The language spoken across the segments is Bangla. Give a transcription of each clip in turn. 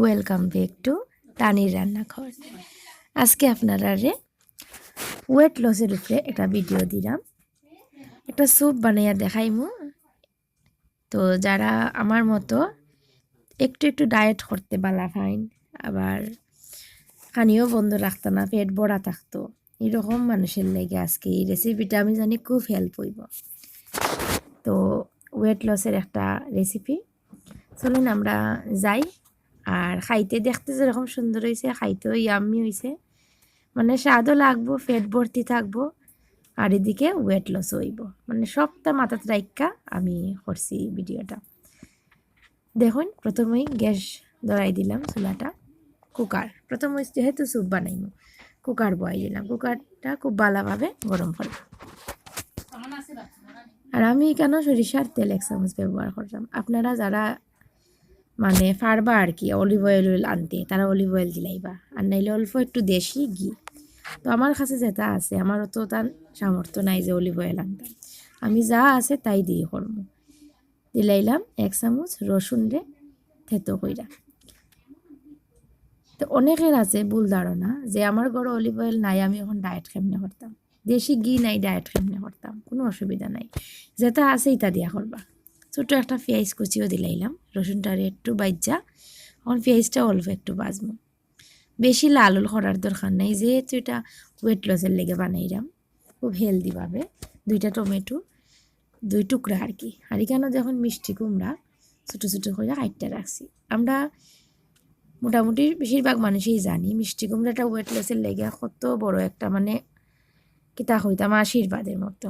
ওয়েলকাম ব্যাক টু তানির রান্নাঘর। আজকে আপনারা রে ওয়েট লসের উপরে একটা ভিডিও দিলাম। একটা স্যুপ বানাইয়া দেখাইমু। তো যারা আমার মতো একটু একটু ডায়েট করতে বালা ফাইন, আবার খানিও বন্ধ রাখতো না, পেট বড়া থাকতো, এরকম মানুষের লেগে আজকে এই রেসিপিটা আমি জানি খুব হেল্প হইব। তো ওয়েট লসের একটা রেসিপি চলুন আমরা যাই। আর খাইতে দেখতে যেরকম সুন্দর হয়েছে খাইতেও ইয়াম্মি হয়েছে মানে স্বাদও লাগবো, পেট ভর্তি থাকব, আর এদিকে ওয়েট লস হইব। মানে সবটা মাথাত রাইকা আমি করছি ভিডিওটা। দেখুন, প্রথমেই গ্যাস ধরাই দিলাম চুলাটা। কুকার, প্রথম যেহেতু স্যুপ বানাইম, কুকার বয়াই দিলাম। কুকারটা খুব ভালোভাবে গরম করলাম আর আমি কেন সরিষার তেল এক চামচ ব্যবহার করলাম আপনারা যারা মানে ফারবা আর কি অলিভ অয়েল আনতে, তারা অলিভ অয়েল দিলাইবা। আর নাইলে অল্প একটু দেশি ঘি। তো আমার কাছে যেটা আছে আমার অত তার সামর্থ্য নাই যে অলিভ অয়েল আনতাম আমি যা আছে তাই দিয়ে করব। দিলাইলাম এক চামচ রসুন রে, থেতো কইরা। তো অনেকের আছে ভুল ধারণা যে আমার ঘরে অলিভ অয়েল নাই, আমি এখন ডায়েট কেমনে করতাম? দেশি ঘি নাই ডায়েট কেমনে করতাম? কোনো অসুবিধা নাই। যেটা আছে ইটা দিয়া করবা। ছোটো একটা পেঁয়াজ কুচিও দিলাইলাম। রসুনটারে একটু বাজ্যা এখন পেঁয়াজটা অল্প একটু বাজবো। বেশি লাল করার দরকার নাই, যেহেতু এটা ওয়েট লসের লেগে বানাইলাম। খুব হেলদিভাবে দুইটা টমেটো, দুই টুকরা আর কি। আর এখানে যখন মিষ্টি কুমড়া ছোটো ছোটো করে কাটতে রাখছি। আমরা মোটামুটি বেশিরভাগ মানুষই জানি, মিষ্টি কুমড়াটা ওয়েট লসের লেগে কত বড় একটা মানে কিতা হইতাম আশীর্বাদের মতো।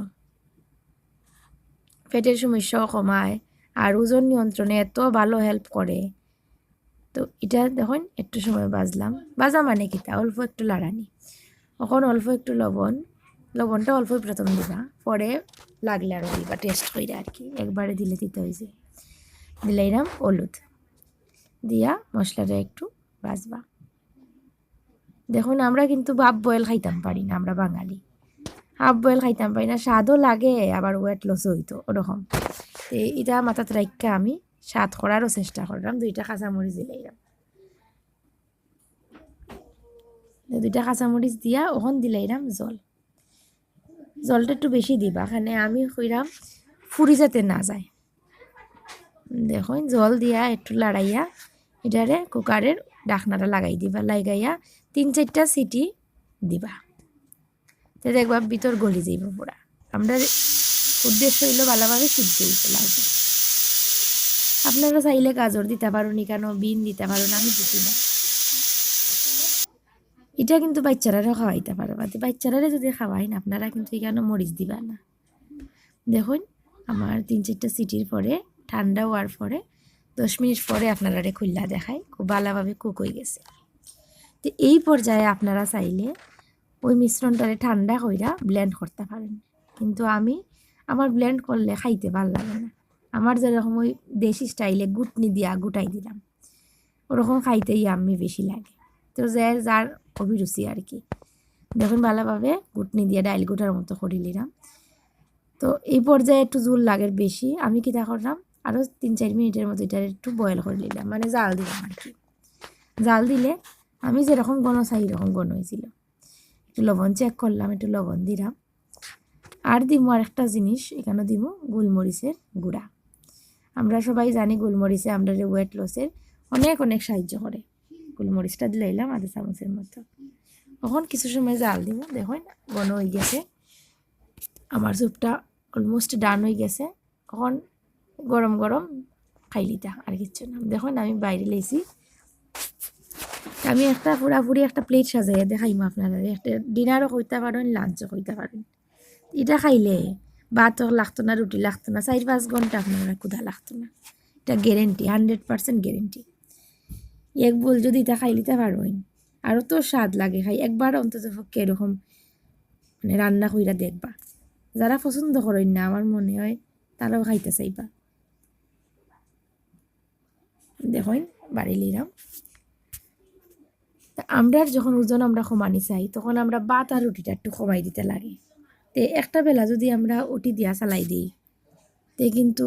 পেটের সমস্যাও কমায় আর ওজন নিয়ন্ত্রণে এত ভালো হেল্প করে। তো এটা দেখুন, একটু সময় বাজলাম বাজা মানে কিতা অল্প একটু লাড়ানি। এখন অল্প একটু লবণ। লবণটা অল্প প্রথম দিবা। পরে লাগলে আরও দিবা টেস্ট করে আর কি। একবারে দিলে দিতে হয়েছে দিলাইলাম হলুদ। দিয়া মশলাটা একটু বাজবা দেখুন, আমরা কিন্তু বাপ বয়েল খাইতাম পারি না, আমরা বাঙালি। হাফ বয়েল খাইতাম পারি না, স্বাদও লাগে, আবার ওয়েট লসও হইতো, ওরকম। তো এটা মাথাত রাখা আমি, স্বাদ করারও চেষ্টা করলাম দুইটা কাঁচামরিচ দিলাইলাম দুইটা কাঁচামরিচ দিয়া ওখান দিলাইলাম জল। জলটা একটু বেশি দিবা এখানে আমি কইরাম ফুরি যাতে না যায় দেখুন, জল দিয়া, একটু লাড়াইয়া এটারে কুকারের ডাকনাটা লাগাই দিবা, লাগাইয়া তিন চারটা সিটি দিবা। তো দেখবা ভিতর গলি যাইব পুরা। আমরা উদ্দেশ্য হইল ভালোভাবে সিদ্ধ হইতে লাগবে। আপনারা চাইলে গাজর দিতে পারো নি কেন বিন দিতে পারো না আমি দিতে না। এটা কিন্তু বাচ্চারারও খাওয়াইতে পারো, বাদে বাচ্চারারে যদি খাওয়াইন, আপনারা কিন্তু এখানে মরিচ দিবা না। দেখুন, আমার তিন চারটা সিটির পরে, ঠান্ডা হওয়ার পরে, দশ মিনিট পরে আপনারা খুল্লা দেখায় খুব ভালোভাবে কুক হয়ে গেছে। তো এই পর্যায়ে আপনারা চাইলে ওই মিশ্রণটারে ঠান্ডা কইরা ব্লেন্ড করতে পারেন। কিন্তু আমি আমার ব্লেন্ড করলে খাইতে ভালো লাগে না। আমার যেরকম ওই দেশি স্টাইলে গুটনি দিয়া গুটাই দিলাম, ওরকম খাইতেই আমি বেশি লাগে। তো যার যার অভিরুচি আর কি। দেখুন ভালোভাবে গুটনি দিয়ে ডাইল গুটার মতো করে নিলাম। তো এই পর্যায়ে একটু জোল লাগে বেশি। আমি কিতা করলাম আরও তিন চার মিনিটের মতো এটা একটু বয়েল করে নিলাম। মানে জাল দিলাম আর কি। জাল দিলে আমি যেরকম গণ চাই এরকম গণ হয়েছিল। একটু লবণ চেক করলাম, একটু লবণ দিলাম। আর দিব আর একটা জিনিস এখানে দিব গোলমরিচের গুঁড়া। আমরা সবাই জানি গোলমরিচে আমরা ওয়েট লসের অনেক অনেক সাহায্য করে। গোলমরিচটা দিলাইলাম আধা চামচের মতো। তখন কিছু সময় জাল দিব দেখুন বন হয়ে গেছে। আমার স্যুপটা অলমোস্ট ডান হয়ে গেছে। তখন গরম গরম খাইলিটা আর কিচ্ছু না। দেখুন, আমি বাইরে লেছি আমি একটা পুরাপুরি একটা প্লেট সাজাই দেখাইম আপনারা একটা ডিনারও হইতে পারেন লাঞ্চও হইতে পারেন এটা খাইলে ভাতও লাগতো না রুটি লাগতো না চার পাঁচ ঘণ্টা আপনারা ক্ষুধা লাগতো না এটা গ্যারেন্টি হান্ড্রেড পার্সেন্ট গ্যারেন্টি এক বল যদি এটা খাই নিতে পারবেন আরও তো স্বাদ লাগে খাই একবার অন্তত পক্ষে এরকম মানে রান্না কইরা দেখবা। যারা পছন্দ করেন না আমার মনে হয় তারাও খাইতে চাইবা। দেখুন বাড়ি লিলাম তা আমরা যখন ওজন আমরা কমানি চাই, তখন আমরা বাত আর রুটিটা একটু কমাই দিতে লাগে। তে একটা বেলা যদি আমরা ওটি দিয়া চালাই দিই, তে কিন্তু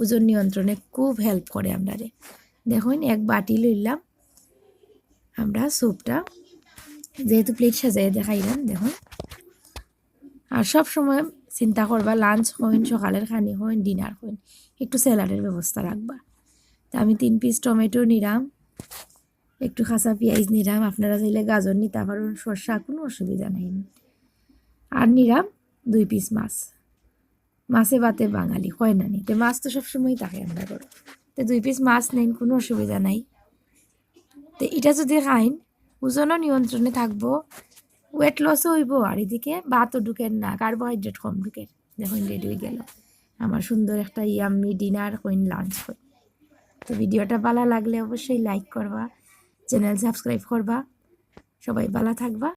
ওজন নিয়ন্ত্রণে খুব হেল্প করে আমরা দেখুন, এক বাটি লইলাম আমরা স্যুপটা যেহেতু প্লেট সাজাই দেখাইলাম, দেখুন। আর সব সময় চিন্তা করবা লাঞ্চ হইন, সকালের খানি হইন ডিনার হইন, একটু স্যালাডের ব্যবস্থা রাখবা। তা আমি তিন পিস টমেটো নিলাম। একটু খাসা পেঁয়াজ নিলাম। আপনারা চাইলে গাজর নিতে পারেন, শসা, কোনো অসুবিধা নেই। আর নিলাম দুই পিস মাছ। মাছে বাতে বাঙালি, কয় না নিতে মাছ তো সবসময় থাকে আমরা করো তো দুই পিস মাছ নেন, কোনো অসুবিধা নাই। তো এটা যদি খাইন, ওজনও নিয়ন্ত্রণে থাকব ওয়েট লসও হইব, আর এদিকে ভাতও ঢুকেন না কার্বোহাইড্রেট কম ঢুকেন। দেখুন, রেডি হয়ে গেল। আমার সুন্দর একটা ইয়াম্মি ডিনার কইন লাঞ্চ কইন তো ভিডিওটা ভালো লাগলে অবশ্যই লাইক করবা। চ্যানেল সাবস্ক্রাইব করবা। সবাই ভালো থাকবা।